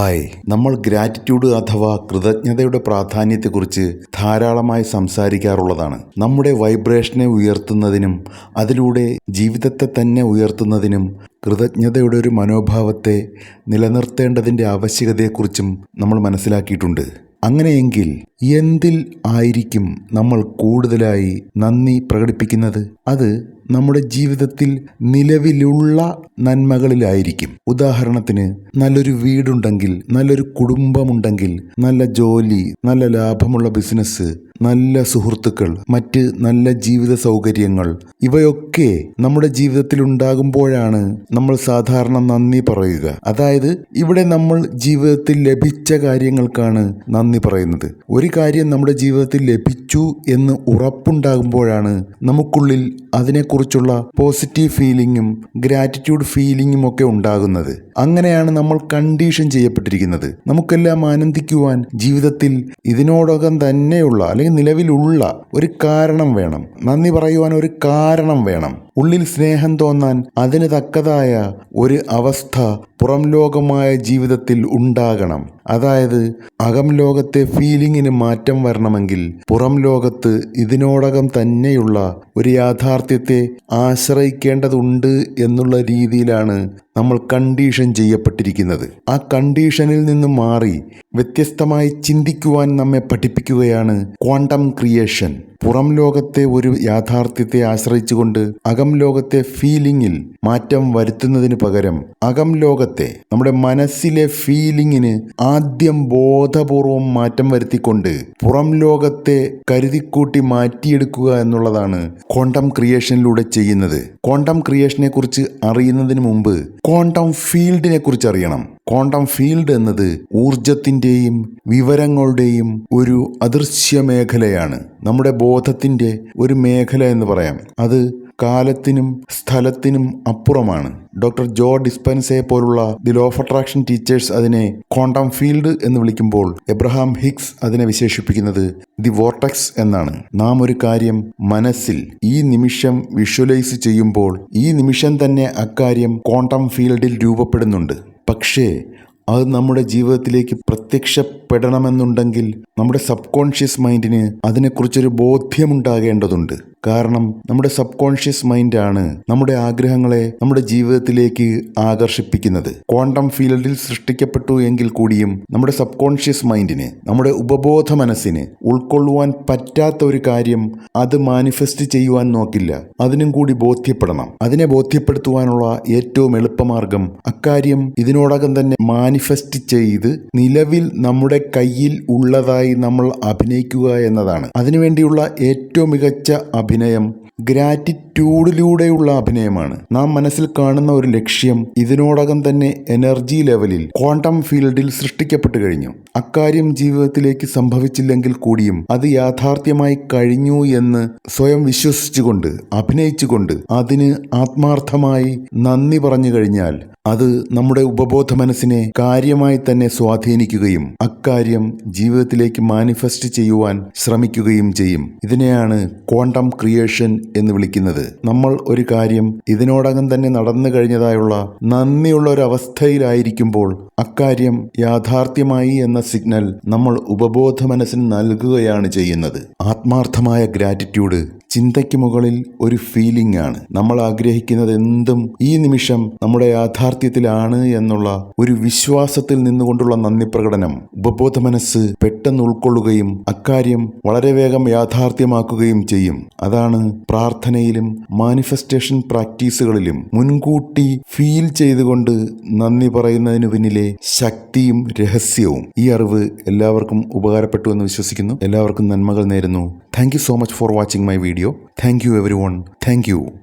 Hi. നമ്മൾ gratitude അഥവാ കൃതജ്ഞതയുടെ പ്രാധാന്യത്തെക്കുറിച്ച് ധാരാളമായി സംസാരിക്കാറുള്ളതാണ്. നമ്മുടെ വൈബ്രേഷനെ ഉയർത്തുന്നതിനും അതിലൂടെ ജീവിതത്തെ തന്നെ ഉയർത്തുന്നതിനും കൃതജ്ഞതയുടെ ഒരു മനോഭാവത്തെ നിലനിർത്തേണ്ടതിന്റെ ആവശ്യകതയെക്കുറിച്ചും നമ്മൾ മനസ്സിലാക്കിയിട്ടുണ്ട്. അങ്ങനെയെങ്കിൽ എന്തിൽ ആയിരിക്കും നമ്മൾ കൂടുതലായി നന്ദി പ്രകടിപ്പിക്കുന്നത്? അത് നമ്മുടെ ജീവിതത്തിൽ നിലവിലുള്ള നന്മകളിലായിരിക്കും. ഉദാഹരണത്തിന് നല്ലൊരു വീടുണ്ടെങ്കിൽ നല്ലൊരു കുടുംബമുണ്ടെങ്കിൽ നല്ല ജോലി നല്ല ലാഭമുള്ള ബിസിനസ് നല്ല സുഹൃത്തുക്കൾ മറ്റ് നല്ല ജീവിത സൗകര്യങ്ങൾ. ഇവയൊക്കെ നമ്മുടെ ജീവിതത്തിൽ ഉണ്ടാകുമ്പോഴാണ് നമ്മൾ സാധാരണ നന്ദി പറയുക. അതായത് ഇവിടെ നമ്മൾ ജീവിതത്തിൽ ലഭിച്ച കാര്യങ്ങൾക്കാണ് നന്ദി പറയുന്നത്. ഒരു കാര്യം നമ്മുടെ ജീവിതത്തിൽ ലഭിച്ചു എന്ന് ഉറപ്പുണ്ടാകുമ്പോഴാണ് നമുക്കുള്ളിൽ അതിനെക്കുറിച്ചുള്ള പോസിറ്റീവ് ഫീലിങ്ങും ഗ്രാറ്റിറ്റ്യൂഡ് ഫീലിങ്ങും ഒക്കെ ഉണ്ടാകുന്നത്. അങ്ങനെയാണ് നമ്മൾ കണ്ടീഷൻ ചെയ്യപ്പെട്ടിരിക്കുന്നത്. നമുക്കെല്ലാം ആനന്ദിക്കുവാൻ ജീവിതത്തിൽ ഇതിനോടകം തന്നെയുള്ള അല്ലെങ്കിൽ നിലവിലുള്ള ഒരു കാരണം വേണം. നന്ദി പറയുവാൻ ഒരു കാരണം വേണം. ഉള്ളിൽ സ്നേഹം തോന്നാൻ അതിന് തക്കതായ ഒരു അവസ്ഥ പുറം ലോകമായ ജീവിതത്തിൽ ഉണ്ടാകണം. അതായത് അകം ലോകത്തെ ഫീലിങ്ങിന് മാറ്റം വരണമെങ്കിൽ പുറം ലോകത്ത് ഇതിനോടകം തന്നെയുള്ള ഒരു യാഥാർത്ഥ്യത്തെ ആശ്രയിക്കേണ്ടതുണ്ട് എന്നുള്ള രീതിയിലാണ് നമ്മൾ കണ്ടീഷൻ ചെയ്യപ്പെട്ടിരിക്കുന്നത്. ആ കണ്ടീഷനിൽ നിന്ന് മാറി വ്യത്യസ്തമായി ചിന്തിക്കുവാൻ നമ്മെ പഠിപ്പിക്കുകയാണ് ക്വാണ്ടം ക്രിയേഷൻ. പുറം ലോകത്തെ ഒരു യാഥാർത്ഥ്യത്തെ ആശ്രയിച്ചുകൊണ്ട് അകം ലോകത്തെ ഫീലിംഗിൽ മാറ്റം വരുത്തുന്നതിന് പകരം അകം ലോകത്തെ നമ്മുടെ മനസ്സിലെ ഫീലിംഗിന് ആദ്യം ബോധപൂർവം മാറ്റം വരുത്തിക്കൊണ്ട് പുറം ലോകത്തെ കരുതിക്കൂട്ടി മാറ്റിയെടുക്കുക എന്നുള്ളതാണ് ക്വാണ്ടം ക്രിയേഷനിലൂടെ ചെയ്യുന്നത്. ക്വാണ്ടം ക്രിയേഷനെ അറിയുന്നതിന് മുമ്പ് ക്വാണ്ടം ഫീൽഡിനെ കുറിച്ച് അറിയണം. ക്വാണ്ടം ഫീൽഡ് എന്നത് ഊർജത്തിന്റെയും വിവരങ്ങളുടെയും ഒരു അദൃശ്യ മേഖലയാണ് നമ്മുടെ ബോധത്തിന്റെ ഒരു മേഖല എന്ന് പറയാം. അത് കാലത്തിനും സ്ഥലത്തിനും അപ്പുറമാണ്. ഡോക്ടർ ജോ ഡിസ്പെൻസയെ പോലുള്ള the law of attraction teachers അതിനെ ക്വാണ്ടം ഫീൽഡ് എന്ന് വിളിക്കുമ്പോൾ എബ്രഹാം ഹിക്സ് അതിനെ വിശേഷിപ്പിക്കുന്നത് ദി വോർട്ടക്സ് എന്നാണ്. നാം ഒരു കാര്യം മനസ്സിൽ ഈ നിമിഷം വിഷ്വലൈസ് ചെയ്യുമ്പോൾ ഈ നിമിഷം തന്നെ അക്കാര്യം ക്വാണ്ടം ഫീൽഡിൽ രൂപപ്പെടുന്നുണ്ട്. പക്ഷേ അത് നമ്മുടെ ജീവിതത്തിലേക്ക് പ്രത്യക്ഷപ്പെടണമെന്നുണ്ടെങ്കിൽ നമ്മുടെ സബ് കോൺഷ്യസ് മൈൻഡിന് അതിനെക്കുറിച്ചൊരു ബോധ്യമുണ്ടാകേണ്ടതുണ്ട്. കാരണം നമ്മുടെ സബ് കോൺഷ്യസ് മൈൻഡാണ് നമ്മുടെ ആഗ്രഹങ്ങളെ നമ്മുടെ ജീവിതത്തിലേക്ക് ആകർഷിപ്പിക്കുന്നത്. ക്വാണ്ടം ഫീൽഡിൽ സൃഷ്ടിക്കപ്പെട്ടു എങ്കിൽ കൂടിയും നമ്മുടെ സബ് കോൺഷ്യസ് മൈൻഡിന് നമ്മുടെ ഉപബോധ മനസ്സിന് ഉൾക്കൊള്ളുവാൻ പറ്റാത്ത ഒരു കാര്യം അത് മാനിഫെസ്റ്റ് ചെയ്യുവാൻ നോക്കില്ല. അതിനും കൂടി ബോധ്യപ്പെടണം. അതിനെ ബോധ്യപ്പെടുത്തുവാനുള്ള ഏറ്റവും എളുപ്പമാർഗം അക്കാര്യം ഇതിനോടകം തന്നെ മാനിഫെസ്റ്റ് ചെയ്ത് നിലവിൽ നമ്മുടെ കയ്യിൽ ഉള്ളതായി നമ്മൾ അഭിനയിക്കുക എന്നതാണ്. അതിനുവേണ്ടിയുള്ള ഏറ്റവും മികച്ച അഭിനയം. ഗ്രാറ്റിറ്റ്യൂഡിലൂടെയുള്ള അഭിനയമാണ്. നാം മനസ്സിൽ കാണുന്ന ഒരു ലക്ഷ്യം ഇതിനോടകം തന്നെ എനർജി ലെവലിൽ ക്വാണ്ടം ഫീൽഡിൽ സൃഷ്ടിക്കപ്പെട്ടു കഴിഞ്ഞു. അക്കാര്യം ജീവിതത്തിലേക്ക് സംഭവിച്ചില്ലെങ്കിൽ കൂടിയും അത് യാഥാർത്ഥ്യമായി കഴിഞ്ഞു എന്ന് സ്വയം വിശ്വസിച്ചുകൊണ്ട് അഭിനയിച്ചുകൊണ്ട് അതിന് ആത്മാർത്ഥമായി നന്ദി പറഞ്ഞു കഴിഞ്ഞാൽ അത് നമ്മുടെ ഉപബോധ മനസ്സിനെ കാര്യമായി തന്നെ സ്വാധീനിക്കുകയും അക്കാര്യം ജീവിതത്തിലേക്ക് മാനിഫെസ്റ്റ് ചെയ്യുവാൻ ശ്രമിക്കുകയും ചെയ്യും. ഇതിനെയാണ് ക്വാണ്ടം ക്രിയേഷൻ എന്ന് വിളിക്കുന്നത്. നമ്മൾ ഒരു കാര്യം ഇതിനോടകം തന്നെ നടന്നു കഴിഞ്ഞതായുള്ള നന്ദിയുള്ള ഒരു അവസ്ഥയിലായിരിക്കുമ്പോൾ അക്കാര്യം യാഥാർത്ഥ്യമായി എന്ന സിഗ്നൽ നമ്മൾ ഉപബോധ മനസ്സിന് നൽകുകയാണ് ചെയ്യുന്നത്. ആത്മാർത്ഥമായ ഗ്രാറ്റിറ്റ്യൂഡ് ചിന്തയ്ക്ക് മുകളിൽ ഒരു ഫീലിംഗ് ആണ്. നമ്മൾ ആഗ്രഹിക്കുന്നത് എന്തും ഈ നിമിഷം നമ്മുടെ യാഥാർത്ഥ്യത്തിലാണ് എന്നുള്ള ഒരു വിശ്വാസത്തിൽ നിന്നുകൊണ്ടുള്ള നന്ദി പ്രകടനം. ഉപബോധ മനസ്സ് പെട്ടെന്ന് ഉൾക്കൊള്ളുകയും അക്കാര്യം വളരെ വേഗം യാഥാർത്ഥ്യമാക്കുകയും ചെയ്യും. അതാണ് പ്രാർത്ഥനയിലും മാനിഫെസ്റ്റേഷൻ പ്രാക്ടീസുകളിലും മുൻകൂട്ടി ഫീൽ ചെയ്തുകൊണ്ട് നന്ദി പറയുന്നതിന് പിന്നിലെ ശക്തിയും രഹസ്യവും. ഈ അറിവ് എല്ലാവർക്കും ഉപകാരപ്പെട്ടു എന്ന് വിശ്വസിക്കുന്നു. എല്ലാവർക്കും നന്മകൾ നേരുന്നു. Thank so much for watching my video Thank you, everyone. Thank you.